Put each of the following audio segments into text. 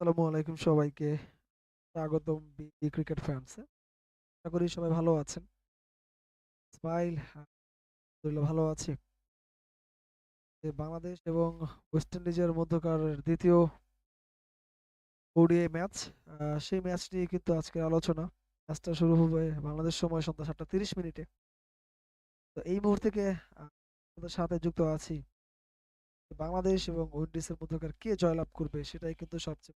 আসসালামু আলাইকুম সবাইকে। স্বাগতম বিডি ক্রিকেট ফ্যান্সে। আশা করি সবাই ভালো আছেন। ইসমাইল হ্যাঁ, আলহামদুলিল্লাহ ভালো আছি। বাংলাদেশ এবং ওয়েস্ট ইন্ডিজের মধ্যকার ২য় ওডিআই ম্যাচ। সেই ম্যাচ নিয়ে কিন্তু আজকের আলোচনা। ম্যাচটা শুরু হবে বাংলাদেশ সময় সন্ধ্যা ৭টা ৩০ মিনিটে। তো এই মুহূর্তে থেকে আ আপনাদের সাথে যুক্ত আছি। বাংলাদেশ এবং উইন্ডিজের মধ্যকার কে জয়লাভ করবে সেটাই কিন্তু সবচেয়ে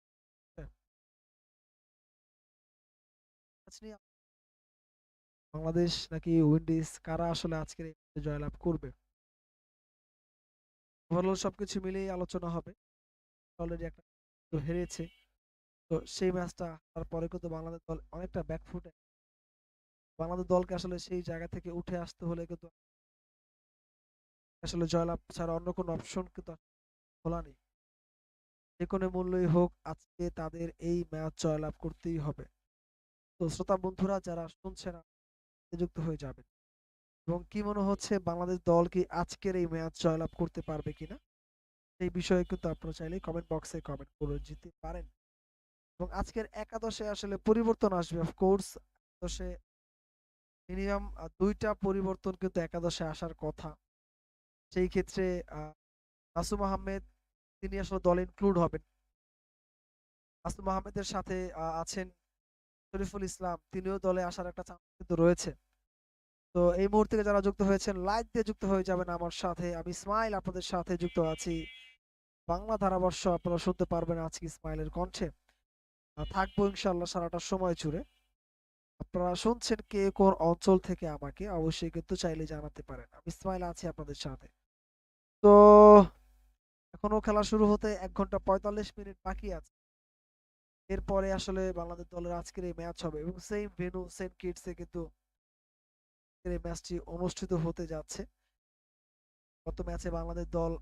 বাংলাদেশ নাকি উইন্ডিজ কারা আসলে আজকের জয়লাভ করবে? ওভারঅল সবকিছু মিলিয়েই আলোচনা হবে। অলরেডি একটা হেরেছে। তো সেই ম্যাচটা তারপরে কিন্তু বাংলাদেশ দল অনেকটা ব্যাকফুটে বাংলাদেশ দলকে আসলে সেই জায়গা থেকে উঠে আসতে হলে কিন্তু আসলে জয়লাভ ছাড়া অন্য কোনো অপশন কিন্তু খোলা নেই। যে কোনো মূল্যই হোক, আজকে তাদের এই ম্যাচ জয়লাভ করতেই হবে। তো শ্রোতা বন্ধুরা যারা শুনছেন যুক্ত হয়ে যাবেন। এবং কি মনে হচ্ছে বাংলাদেশ দল কি আজকের এই ম্যাচ জয়লাভ করতে পারবে কিনা? সেই বিষয়ে কিন্তু আপনারা চাইলেই কমেন্ট বক্সে কমেন্ট করে যেতে পারেন। এবং আজকের একাদশে আসলে পরিবর্তন আসবে অফ কোর্স একাদশে মিনিমাম আ ২ টা পরিবর্তন কিন্তু একাদশে আসার কথা। সেই ক্ষেত্রে, আ, মাসুম আহমেদ, তিনি আসলে দলে ইনক্লুড হবেন। আসুম আহমেদের সাথে আছেন শরীফুল ইসলাম, তিনিও দলে আসার একটা চান্স কিন্তু রয়েছে। তো এই মুহূর্তে যারা যুক্ত হয়েছেন, লাইক দিয়ে যুক্ত হয়ে যাবেন আমার সাথে। আমি ইসমাইল আপনাদের সাথে যুক্ত আছি। বাংলা ধারাবর্ষ আপনারা শুনতে পারবেন আজকে ইসমাইলের কণ্ঠে। থাকব ইনশাআল্লাহ সারাটা সময় জুড়ে। আপনারা শুনছেন কে কোন অঞ্চল থেকে আমাকে, অবশ্যই কিন্তু চাইলে জানাতে পারেন। আমি ইসমাইল আছি আপনাদের সাথে। তো এখনও খেলা শুরু হতে এক ঘণ্টা ৪৫ মিনিট বাকি আছে। এরপরে আসলে বাংলাদেশ দলের আজকের এই ম্যাচ হবে এবং সেম ভেন্যু সেন্ট কিটসে কিন্তু এই ম্যাচটি অনুষ্ঠিত হতে যাচ্ছে। গত ম্যাচে বাংলাদেশ দল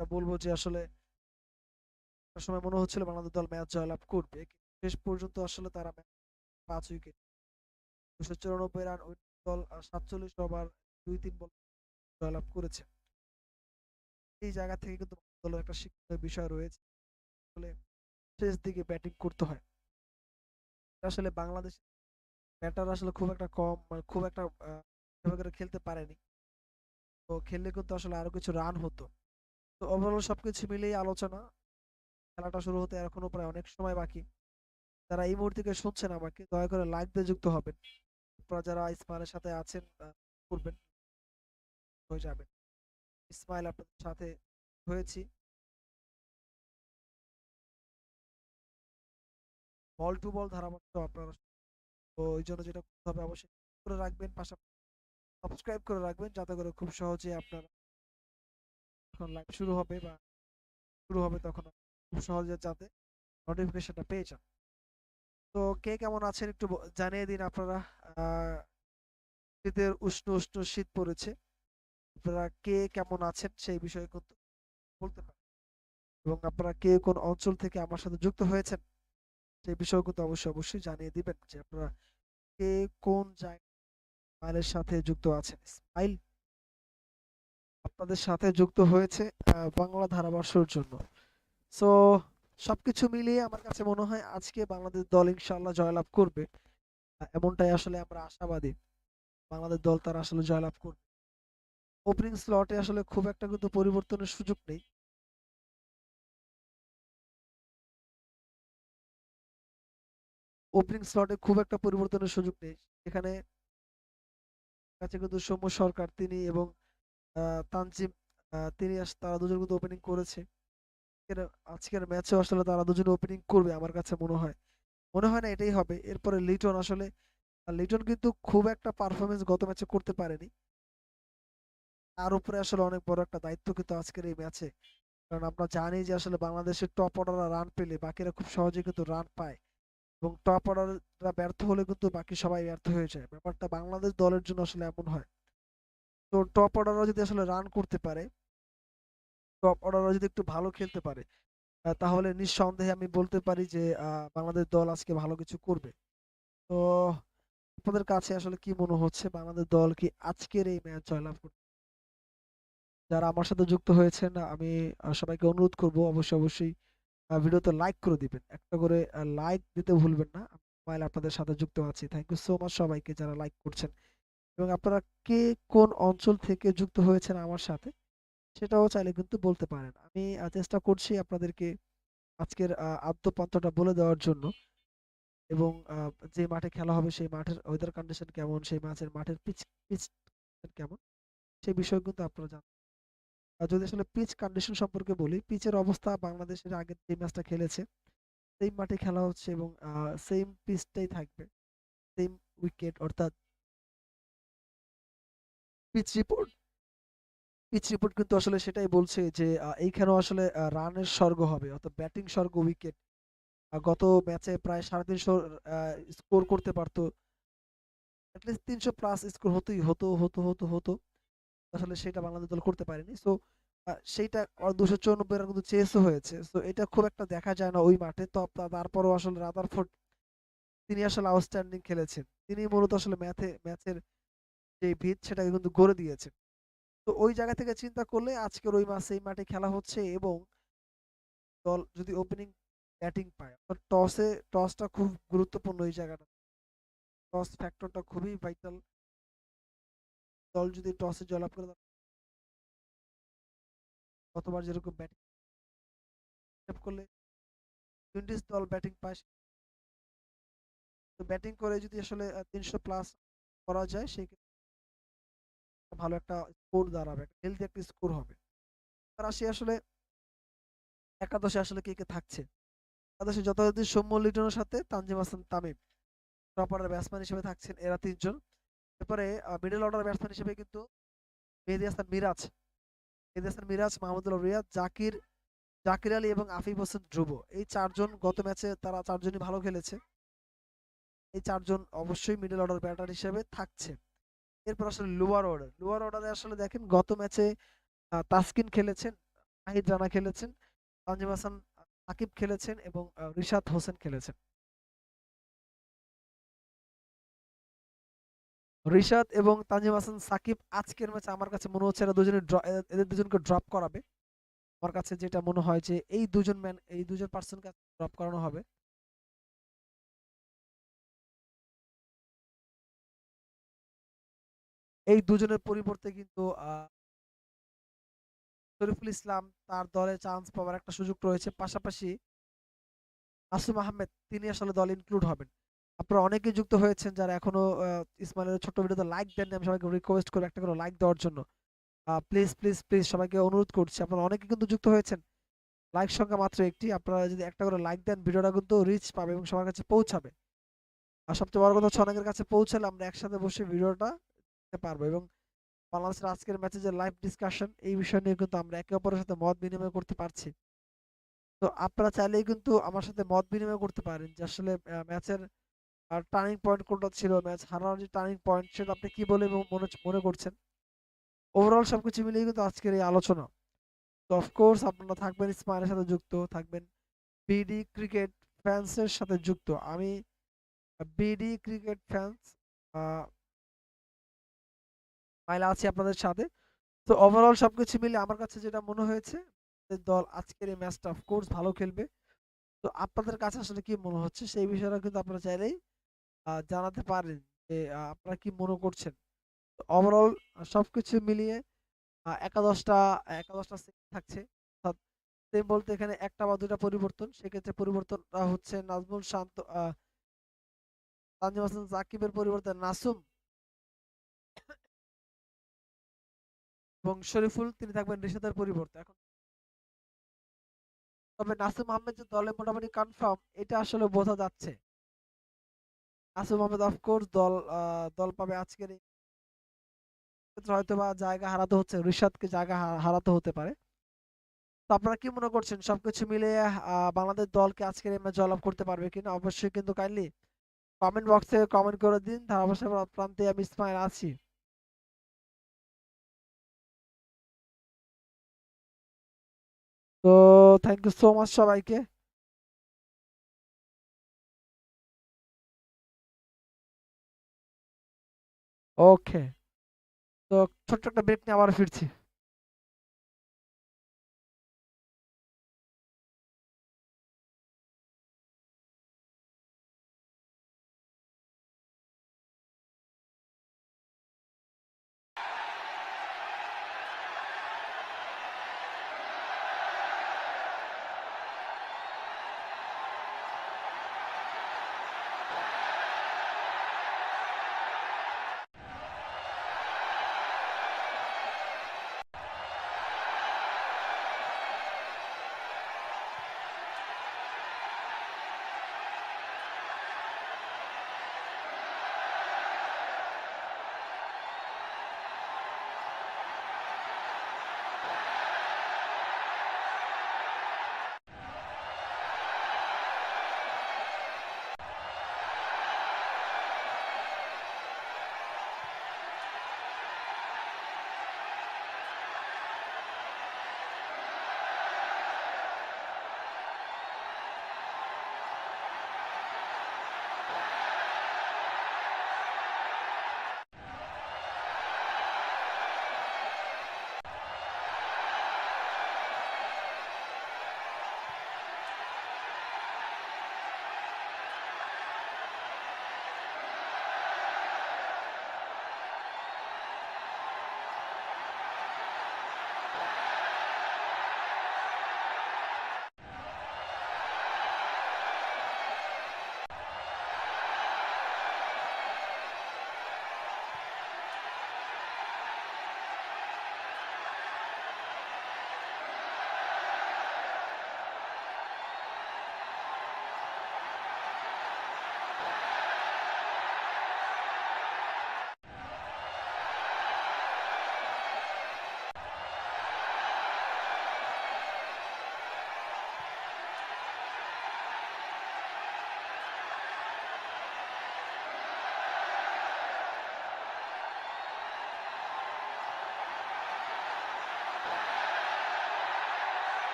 বলব যে আসলে সময় মনে হচ্ছিল বাংলাদেশ দল ম্যাচ জয়লাভ করবে। শেষ পর্যন্ত আসলে তারা ৫ উইকেট ২৯৪ রান ওই দল সাতচল্লিশ ৪৭ ওভার ২-৩ বল জয়লাভ করেছে। এই জায়গা থেকে কিন্তু দলের একটা শিক্ষণীয় বিষয় রয়েছে। আসলে শেষ দিকে ব্যাটিং করতে হয়। আসলে বাংলাদেশ ব্যাটার আসলে খুব একটা কম মানে খুব একটা করে খেলতে পারেনি। তো খেললে কিন্তু আসলে আরও কিছু রান হতো। তো ওভারঅল সবকিছু মিলেই আলোচনা। খেলাটা শুরু হতে এখনও প্রায় অনেক সময় বাকি। যারা এই মুহূর্তে শুনছেন আমাকে, দয়া করে লাইক দিয়ে যুক্ত হবেন। আপনারা যারা ইসমাইলের সাথে আছেন করবেন। হয়ে যাবেন। ইসমাইল আপনাদের সাথে হয়েছি। বল টু বল ধারাভাষ্য আপনারা তো এইজন্য যেটা করতে হবে অবশ্যই করে রাখবেন পাশাপাশি সাবস্ক্রাইব করে রাখবেন যাতে করে খুব সহজে আপনারা যখন লাইভ শুরু হবে বা শুরু হবে তখন খুব সহজে যাতে নোটিফিকেশনটা পেয়ে যান। তো কে কেমন আছেন একটু জানিয়ে দিন আপনারা। শীতের উষ্ণ, উষ্ণ শীত পড়েছে। আপনারা কে কেমন আছেন সেই বিষয়ে কিন্তু বলতে পারেন। এবং আপনারা কে কোন অঞ্চল থেকে আমার সাথে যুক্ত হয়েছেন সেই বিষয়েও কিন্তু অবশ্যই, অবশ্যই জানিয়ে দিবেন যে আপনারা কে কোন জায়গায় সাথে যুক্ত আছেন। ইসমাইল আপনাদের সাথে যুক্ত হয়েছে বাংলা ধারাভাষ্যর জন্য। সো সবকিছু মিলিয়ে আমার কাছে মনে হয় আজকে বাংলাদেশ দল ইনশাআল্লাহ জয়লাভ করবে। এমনটাই আসলে আমরা আশাবাদী। বাংলাদেশ দল তারা আসলে জয়লাভ করবে। ওপেনিং স্লটে আসলে খুব একটা কিন্তু পরিবর্তনের সুযোগ নেই। ওপেনিং স্লটে খুব একটা পরিবর্তনের সুযোগ নেই। এখানে কাছে কিন্তু সৌম্য সরকার, তিনি এবং তানজিম তিনি তারা দুজন কিন্তু ওপেনিং করেছে। আজকের ম্যাচেও আসলে তারা দুজনে ওপেনিং করবে আমার কাছে মনে হয়। মনে হয় না এটাই হবে। এরপরে লিটন আসলে লিটন কিন্তু খুব একটা পারফরমেন্স গত ম্যাচে করতে পারেনি। তার উপরে আসলে অনেক বড় একটা দায়িত্ব কিন্তু আজকের এই ম্যাচে। কারণ আমরা জানি যে আসলে বাংলাদেশের টপ অর্ডাররা রান পেলে বাকিরা খুব সহজেই কিন্তু রান পায়। এবং টপ অর্ডাররা ব্যর্থ হলে কিন্তু বাকি সবাই ব্যর্থ হয়ে যায়। ব্যাপারটা বাংলাদেশ দলের জন্য আসলে এমন হয়। তো টপ অর্ডাররা যদি আসলে রান করতে পারে টপ অর্ডাররা যদি একটু ভালো খেলতে পারে তাহলে নিঃসন্দেহে আমি বলতে পারি যে বাংলাদেশ দল আজকে ভালো কিছু করবে। তো আপনাদের কাছে আসলে কি মনে হচ্ছে বাংলাদেশ দল কি আজকের এই ম্যাচ জয়লাভ করবে? যারা আমার সাথে যুক্ত হয়েছেন আমি সবাইকে অনুরোধ করব অবশ্যই, অবশ্যই ভিডিওতে লাইক করে দিবেন। একটা করে লাইক দিতে ভুলবেন না। ইসমাইল আপনাদের সাথে যুক্ত আছি। থ্যাংক ইউ সো মাচ সবাইকে যারা লাইক করছেন। এবং আপনারা কে কোন অঞ্চল থেকে যুক্ত হয়েছেন আমার সাথে সেটাও চাইলে কিন্তু বলতে পারেন। আমি চেষ্টা করছি আপনাদেরকে আজকের আহ, আদ্যপান্থটা বলে দেওয়ার জন্য। এবং যে মাঠে খেলা হবে সেই মাঠের ওয়েদার কন্ডিশন কেমন সেই ম্যাচের মাঠের পিচ পিচ কেমন সেই বিষয় কিন্তু আপনারা জানেন যদি আসলে পিচ কন্ডিশন সম্পর্কে বলি পিচের অবস্থা বাংলাদেশের আগে যে ম্যাচটা খেলেছে সেম মাঠে খেলা হচ্ছে এবং সেম পিচটাই থাকবে। সেম উইকেট অর্থাৎ পিচ রিপোর্ট পিচ রিপোর্ট কিন্তু আসলে সেটাই বলছে যে এইখানেও আসলে রানের স্বর্গ হবে অর্থাৎ ব্যাটিং স্বর্গ উইকেট গত ম্যাচে প্রায় সাড়ে তিনশো স্কোর করতে পারতো। অ্যাটলিস্ট তিনশো প্লাস স্কোর হতোই, হতো হতো হতো হতো। আসলে সেটা বাংলাদেশ দল করতে পারেনি। সো সেইটা দুশো চুরানব্বই রান কিন্তু চেসও হয়েছে। সো এটা খুব একটা দেখা যায় না ওই মাঠে। তো তারপরেও আসলে রাদারফোর্ড তিনি আসলে আউটস্ট্যান্ডিং খেলেছেন। তিনি মূলত আসলে ম্যাথে ম্যাচের যে ভিত, সেটাকে কিন্তু গড়ে দিয়েছেন। তো ওই জায়গা থেকে চিন্তা করলে আজকের ওই ম্যাচ এই মাঠে খেলা হচ্ছে এবং দল যদি ওপেনিং ব্যাটিং পায় টসে টসটা খুব গুরুত্বপূর্ণ এই জায়গাটা। টস ফ্যাক্টরটা খুবই ভাইটাল দল যদি টসে জয়লাভ করে গতবার যেরকম ব্যাটিং করলে উইন্ডিজ দল ব্যাটিং পায় তো ব্যাটিং করে যদি আসলে তিনশো প্লাস করা যায়, সেই ক্ষেত্রে ভালো একটা স্কোর দাঁড়াবে, একটা হেলদি একটা স্কোর হবে। আর আসি আসলে একাদশে আসলে কে কে থাকছে? একাদশে যথাযথ সৌম্য লিটনের সাথে তানজিম হাসান তামিম। টপ ব্যাটসম্যান হিসেবে থাকছেন এরা তিনজন। এরপরে মিডল অর্ডার ব্যাটসম্যান হিসেবে কিন্তু মেহেদি হাসান মিরাজ, মেহেদি হাসান মিরাজ মাহমুদুল্লাহ রিয়াদ জাকির জাকির আলী এবং আফিফ হোসেন ধ্রুব। এই চারজন গত ম্যাচে তারা চারজনই ভালো খেলেছে। এই চারজন অবশ্যই মিডল অর্ডার ব্যাটার হিসেবে থাকছে। এরপর আসলে লোয়ার অর্ডার লোয়ার অর্ডারে আসলে দেখেন, গত ম্যাচে তাসকিন খেলেছেন আহিদ রানা খেলেছেন, তানজিম হাসান সাকিব খেলেছেন এবং রিশাদ হোসেন খেলেছেন। রিশাদ এবং তানজিম হাসান, সাকিব আজকের ম্যাচে আমার কাছে মনে হচ্ছে এরা দুজনে এদের দুজনকে ড্রপ করাবে। আমার কাছে যেটা মনে হয় যে এই দুজন ম্যান এই দুজন পার্সনকে ড্রপ করানো হবে। এই দুজনের পরিবর্তে কিন্তু শরীফুল ইসলাম তার দলে চান্স পাওয়ার একটা সুযোগ রয়েছে। পাশাপাশি আসুম আহমেদ, তিনি আসলে দলে ইনক্লুড হবেন। আপনারা অনেকেই যুক্ত হয়েছেন যারা এখনও ইসমাইলের ছোট্ট ভিডিওতে লাইক দেননি, আমি সবাইকে রিকোয়েস্ট করি একটা করে লাইক দেওয়ার জন্য। প্লিজ প্লিজ প্লিজ সবাইকে অনুরোধ করছি। আপনারা অনেকে কিন্তু যুক্ত হয়েছেন। লাইক সংখ্যা মাত্র একটি। আপনারা যদি একটা করে লাইক দেন ভিডিওটা কিন্তু রিচ পাবে এবং সবার কাছে পৌঁছাবে। আর সবচেয়ে বড় কথা হচ্ছে অনেকের কাছে পৌঁছালে আমরা একসাথে বসে ভিডিওটা দেখতে পারব এবং বাংলাদেশের আজকের ম্যাচে যে লাইভ ডিসকাশন এই বিষয় নিয়ে কিন্তু আমরা একে অপরের সাথে মত বিনিময় করতে পারছি। তো আপনারা চাইলেই কিন্তু আমার সাথে মত বিনিময় করতে পারেন যে আসলে ম্যাচের টার্নিং পয়েন্ট কোনটা ছিল? ম্যাচ হারানোর যে টার্নিং পয়েন্ট সেটা আপনি কি বলে মনে মনে করছেন? ওভারঅল সবকিছু মিলিয়ে কিন্তু আজকের এই আলোচনা। তো অফকোর্স আপনারা থাকবেন স্মাইলের সাথে যুক্ত, থাকবেন বিডি ক্রিকেট ফ্যান্সের সাথে যুক্ত। আমি বিডি ক্রিকেট ফ্যান্স মাইলা আছি আপনাদের সাথে। তো ওভারঅল সবকিছু মিলে আমার কাছে যেটা মনে হয়েছে দল আজকের এই ম্যাচটা অফকোর্স ভালো খেলবে। তো আপনাদের কাছে আসলে কি মনে হচ্ছে? সেই বিষয়টা কিন্তু আপনারা চাইলেই জানাতে পারেন যে আপনারা কি মনে করছেন? ওভারঅল সবকিছু মিলিয়ে একাদশটা একাদশটা থাকছে। সেম বলতে এখানে একটা বা দুটা পরিবর্তন। সেক্ষেত্রে পরিবর্তনটা হচ্ছে নাজমুল শান্ত তানজিম হাসান সাকিবের পরিবর্তে নাসুম এবং শরীফুল, তিনি থাকবেন রিশাদের পরিবর্তে। এখন তবে নাসিম আহমেদ যে দলে মোটামুটি কনফার্ম এটা আসলে বোঝা যাচ্ছে। নাসুম আহমেদ অফকোর্স দল দল পাবে আজকের হয়তো বা জায়গা হারাতে হচ্ছে, রিশাদকে জায়গা হারাতে হতে পারে। তো আপনারা কি মনে করছেন? সবকিছু মিলে বাংলাদেশ দলকে আজকের এই ম্যাচ জয়লাভ করতে পারবে কিনা? অবশ্যই কিন্তু কাইন্ডলি কমেন্ট বক্সে কমেন্ট করে দিন। তার অবশ্যই প্রান্তে আমি ইসমাইল আছি। তো থ্যাংক ইউ সো মাচ সবাইকে। ওকে তো ছোট্ট একটা ব্রেক নিয়ে আবার ফিরছি।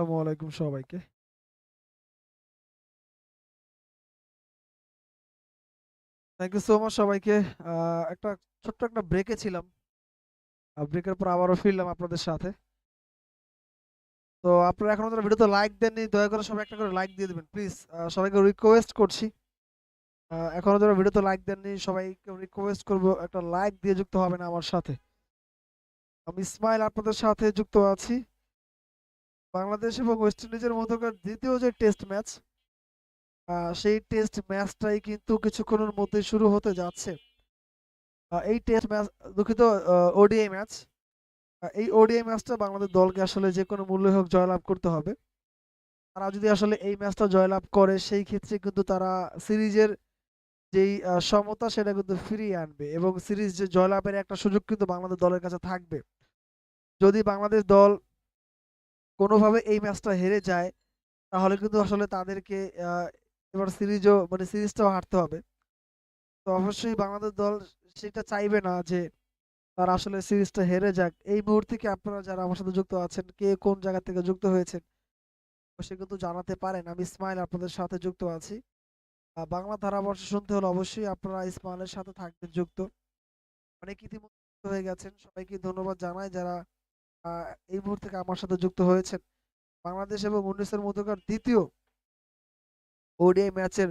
আসসালামু আলাইকুম সবাইকে। থ্যাংক ইউ সো মাচ সবাইকে। একটা ছোট্ট একটা ব্রেকে ছিলাম। ব্রেকের পর আবারও ফিরলাম আপনাদের সাথে। তো আপনারা এখনও যারা ভিডিওতে লাইক দেননি, দয়া করে সবাই একটা করে লাইক দিয়ে দেবেন প্লিজ সবাইকে রিকোয়েস্ট করছি। এখনও যারা ভিডিওতে লাইক দেননি, সবাইকে রিকোয়েস্ট করব একটা লাইক দিয়ে যুক্ত হবেন আমার সাথে। আমি ইসমাইল আপনাদের সাথে যুক্ত আছি। বাংলাদেশ এবং ওয়েস্ট ইন্ডিজের মধ্যকার দ্বিতীয় যে টেস্ট ম্যাচ সেই টেস্ট ম্যাচটাই কিন্তু কিছুক্ষণের মধ্যেই শুরু হতে যাচ্ছে। এই টেস্ট ম্যাচ দুঃখিত ওডিআই ম্যাচ। এই ওডিআই ম্যাচটা বাংলাদেশ দলকে আসলে যে কোনো মূল্যে হোক জয়লাভ করতে হবে। তারা যদি আসলে এই ম্যাচটা জয়লাভ করে, সেই ক্ষেত্রে কিন্তু তারা সিরিজের যেই সমতা, সেটা কিন্তু ফিরিয়ে আনবে এবং সিরিজ যে জয়লাভের একটা সুযোগ কিন্তু বাংলাদেশ দলের কাছে থাকবে। যদি বাংলাদেশ দল কোনোভাবে এই ম্যাচটা হেরে যায় তাহলে কিন্তু আসলে তাদেরকে এবার সিরিজও মানে সিরিজটাও হারতে হবে। তো অবশ্যই বাংলাদেশ দল সেটা চাইবে না যে তারা আসলে সিরিজটা হেরে যাক। এই মুহূর্তে কি আপনারা যারা আমার সাথে যুক্ত আছেন, কে কোন জায়গা থেকে যুক্ত হয়েছেন? অবশ্যই কিন্তু জানাতে পারেন। আমি ইসমাইল আপনাদের সাথে যুক্ত আছি। বাংলা ধারাবর্ষ শুনতে হলে অবশ্যই আপনারা ইসমাইলের সাথে থাকবেন যুক্ত। অনেক ইতিমধ্যে হয়ে গেছেন। সবাইকে ধন্যবাদ জানাই যারা এই মুহূর্তে আমার সাথে যুক্ত হয়েছেন। বাংলাদেশ এবং উনিশের মধ্যকার দ্বিতীয় ওডিআই ম্যাচের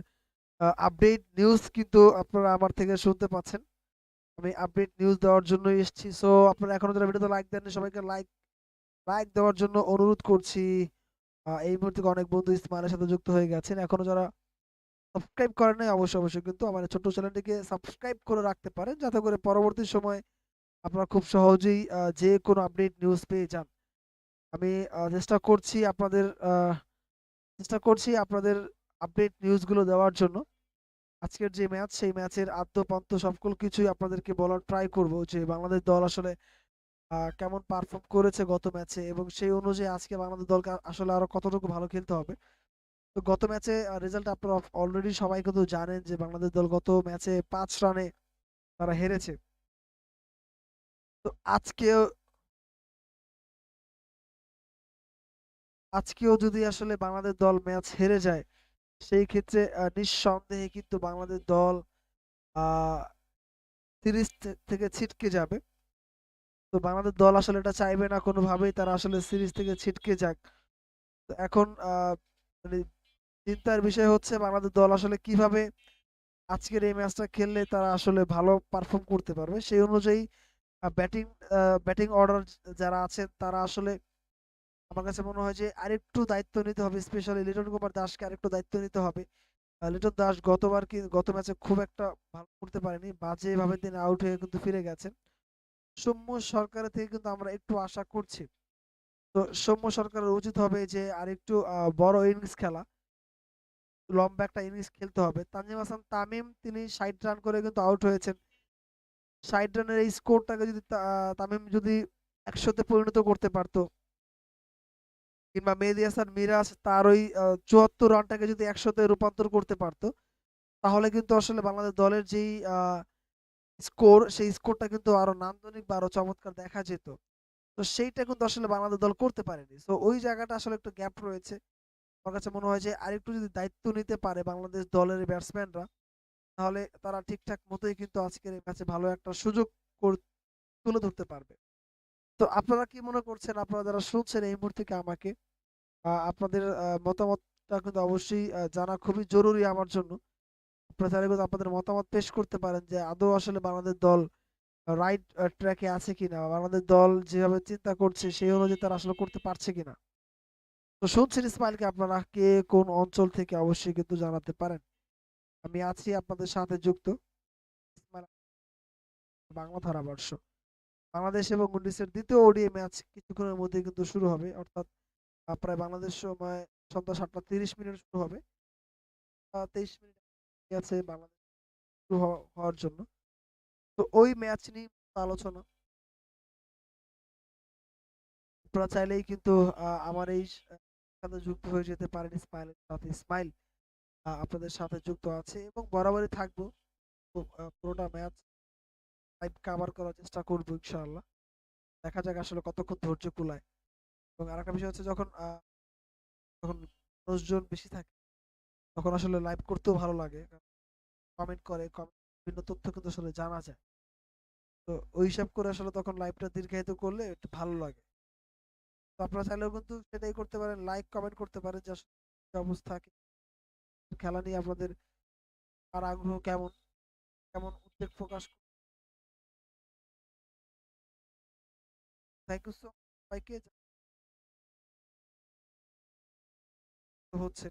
আপডেট নিউজ কিন্তু আপনারা আমার থেকে শুনতে পাচ্ছেন। আমি আপডেট নিউজ দেওয়ার জন্যই এসেছি। সো আপনারা এখনও যারা ভিডিওতে লাইক দেননি সবাইকে লাইক লাইক দেওয়ার জন্য অনুরোধ করছি। এই মুহূর্তে অনেক বন্ধু ইসমাইলের সাথে যুক্ত হয়ে গেছেন। এখনও যারা সাবস্ক্রাইব করেন নাই অবশ্যই, অবশ্যই কিন্তু আমার ছোট্ট চ্যানেলটিকে সাবস্ক্রাইব করে রাখতে পারেন যাতে করে পরবর্তী সময়ে আপনারা খুব সহজেই, আ, যেকোনো আপডেট নিউজ পেয়ে যান। আমি চেষ্টা করছি আপনাদের চেষ্টা করছি আপনাদের আপডেট নিউজগুলো দেওয়ার জন্য। আজকের যে ম্যাচ সেই ম্যাচের আদ্যোপান্ত সকল কিছুই আপনাদেরকে বলার ট্রাই করব যে বাংলাদেশ দল আসলে কেমন পারফর্ম করেছে গত ম্যাচে এবং সেই অনুযায়ী আজকে বাংলাদেশ দলকে আসলে আরও কতটুকু ভালো খেলতে হবে। তো গত ম্যাচে রেজাল্ট আপনারা অলরেডি সবাই কিন্তু জানেন যে বাংলাদেশ দল গত ম্যাচে পাঁচ রানে তারা হেরেছে। আজকেও আজকেও যদি আসলে বাংলাদেশ দল ম্যাচ হেরে যায়, সেই ক্ষেত্রে নিঃসন্দেহে কিন্তু বাংলাদেশ দল সিরিজ থেকে ছিটকে যাবে। তো বাংলাদেশ দল আসলে এটা চাইবে না কোনোভাবেই তারা আসলে সিরিজ থেকে ছিটকে যাক। তো এখন মানে চিন্তার বিষয় হচ্ছে বাংলাদেশ দল আসলে কীভাবে আজকের এই ম্যাচটা খেললে তারা আসলে ভালো পারফর্ম করতে পারবে। সেই অনুযায়ী ব্যাটিং ব্যাটিং অর্ডার যারা আছেন, তারা আসলে আমার কাছে মনে হয় যে আরেকটু দায়িত্ব নিতে হবে। স্পেশালি লিটন কুমার দাসকে আরেকটু দায়িত্ব নিতে হবে। লিটন দাস গতবার কি, গত ম্যাচে খুব একটা ভালো করতে পারেনি। বাজেভাবে তিনি আউট হয়ে কিন্তু ফিরে গেছেন। সৌম্য সরকারের থেকে কিন্তু আমরা একটু আশা করছি। তো সৌম্য সরকারের উচিত হবে যে আরেকটু বড় ইনিংস খেলা। লম্বা একটা ইনিংস খেলতে হবে। তানজিম হাসান, তামিম তিনি ৬০ রান করে কিন্তু আউট হয়েছেন। ৬০ রানের এই স্কোরটাকে যদি তামিম যদি ১০০ তে পরিণত করতে পারত কিংবা মেহেদী হাসান মিরাজ তার ওই চুয়াত্তর রানটাকে যদি ১০০ তে রূপান্তর করতে পারত, তাহলে কিন্তু আসলে বাংলাদেশ দলের যেই স্কোর সেই স্কোরটা কিন্তু আরও নান্দনিক বা আরও চমৎকার দেখা যেত। তো সেইটা কিন্তু আসলে বাংলাদেশ দল করতে পারেনি। তো ওই জায়গাটা আসলে একটু গ্যাপ রয়েছে। আমার কাছে মনে হয় যে আরেকটু যদি দায়িত্ব নিতে পারে বাংলাদেশ দলের ব্যাটসম্যানরা, তাহলে তারা ঠিকঠাক মতোই কিন্তু আজকের এই ম্যাচে ভালো একটা সুযোগ তুলে ধরতে পারবে। তো আপনারা কি মনে করছেন? আপনারা যারা শুনছেন এই মুহূর্তে আমাকে, আপনাদের মতামতটা কিন্তু অবশ্যই জানা খুবই জরুরি আমার জন্য। আপনারা কিন্তু আপনাদের মতামত পেশ করতে পারেন যে আদৌ আসলে বাংলাদেশ দল রাইট ট্র্যাকে আছে কিনা? বাংলাদেশ দল যেভাবে চিন্তা করছে সেই অনুযায়ী তারা আসলে করতে পারছে কিনা? তো শুনছেন ইসমাইলকে আপনারা কে কোন অঞ্চল থেকে অবশ্যই কিন্তু জানাতে পারেন। আমি আছি আপনাদের সাথে যুক্ত। বাংলা ধারাবর্ষ। বাংলাদেশ এবং উনিশের দ্বিতীয় ওডিআই ম্যাচ কিছুক্ষণের মধ্যে কিন্তু শুরু হবে। অর্থাৎ প্রায় বাংলাদেশ সময় সন্ধ্যা ৭টা ৩০ মিনিটে শুরু হবে। তেইশ ২৩ মিনিট আছে বাংলাদেশ শুরু হওয়া, হওয়ার জন্য। তো ওই ম্যাচ নিয়ে আলোচনা। আপনারা চাইলেই কিন্তু আমার এই সাথে যুক্ত হয়ে যেতে পারেন ইসমাইলের সাথে। ইসমাইল আ আপনাদের সাথে যুক্ত আছে এবং বরাবরই থাকব। পুরোটা ম্যাচ লাইভ কভার করার চেষ্টা করব ইনশাআল্লাহ। দেখা যাক আসলে কতক্ষণ ধৈর্য কুলায়। এবং আরেকটা বিষয় হচ্ছে যখন যখন মানুষজন বেশি থাকে, তখন আসলে লাইভ করতেও ভালো লাগে কমেন্ট করে বিভিন্ন তথ্য কিন্তু আসলে জানা যায় তো ওই হিসাব করে আসলে তখন লাইভটা দীর্ঘায়িত করলে একটু ভালো লাগে তো আপনারা চাইলেও কিন্তু সেটাই করতে পারেন লাইক কমেন্ট করতে পারেন যে অবস্থা, কি খেলা নিয়ে আপনাদের আর আগ্রহ কেমন? কেমন উদ্বেগ প্রকাশ থ্যাংক ইউ সো সবাইকে। হচ্ছে